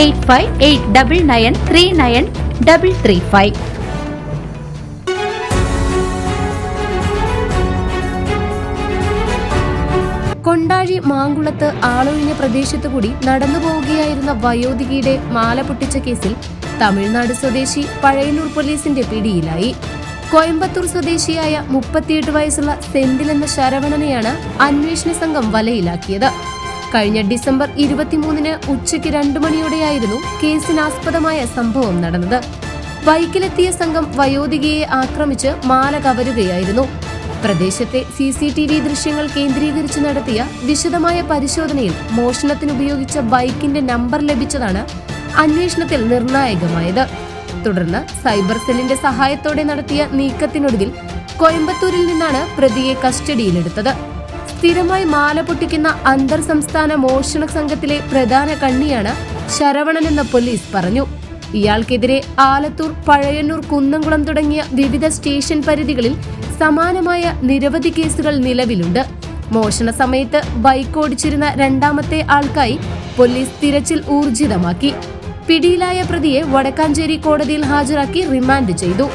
Eight five eight double nine three nine double three five Kondazhy മാങ്കുളത്ത് ആളൊഴിഞ്ഞ പ്രദേശത്തു കൂടി നടന്നു പോവുകയായിരുന്ന വയോധികയുടെ മാല പൊട്ടിച്ച കേസിൽ തമിഴ്നാട് സ്വദേശി പഴയന്നൂർ പോലീസിന്റെ പിടിയിലായി. കോയമ്പത്തൂർ സ്വദേശിയായ മുപ്പത്തിയെട്ട് വയസ്സുള്ള സെന്തിൽ എന്ന ശരവണനെയാണ് അന്വേഷണ സംഘം വലയിലാക്കിയത്. കഴിഞ്ഞ ഡിസംബർ ഇരുപത്തിമൂന്നിന് ഉച്ചയ്ക്ക് രണ്ടു മണിയോടെയായിരുന്നു കേസിനാസ്പദമായ സംഭവം നടന്നത്. ബൈക്കിലെത്തിയ സംഘം വയോധികയെ ആക്രമിച്ച് മാല കവരുകയായിരുന്നു. പ്രദേശത്തെ സി സി ടി വി ദൃശ്യങ്ങൾ കേന്ദ്രീകരിച്ച് നടത്തിയ വിശദമായ പരിശോധനയിൽ മോഷണത്തിനുപയോഗിച്ച ബൈക്കിന്റെ നമ്പർ ലഭിച്ചതാണ് അന്വേഷണത്തിൽ നിർണായകമായത്. തുടർന്ന് സൈബർ സെല്ലിന്റെ സഹായത്തോടെ നടത്തിയ നീക്കത്തിനൊടുവിൽ കോയമ്പത്തൂരിൽ നിന്നാണ് പ്രതിയെ കസ്റ്റഡിയിലെടുത്തത്. സ്ഥിരമായി മാല പൊട്ടിക്കുന്ന അന്തർ സംസ്ഥാന മോഷണ സംഘത്തിലെ പ്രധാന കണ്ണിയാണ് ശരവണൻ എന്ന പോലീസ് പറഞ്ഞു. ഇയാൾക്കെതിരെ ആലത്തൂർ പഴയന്നൂർ കുന്നംകുളം തുടങ്ങിയ വിവിധ സ്റ്റേഷൻ പരിധികളിൽ സമാനമായ നിരവധി കേസുകൾ നിലവിലുണ്ട്. മോഷണ സമയത്ത് ബൈക്ക് ഓടിച്ചിരുന്ന രണ്ടാമത്തെ ആൾക്കായി പോലീസ് തിരച്ചിൽ ഊർജിതമാക്കി. പിടിയിലായ പ്രതിയെ വടക്കാഞ്ചേരി കോടതിയിൽ ഹാജരാക്കി റിമാൻഡ് ചെയ്തു.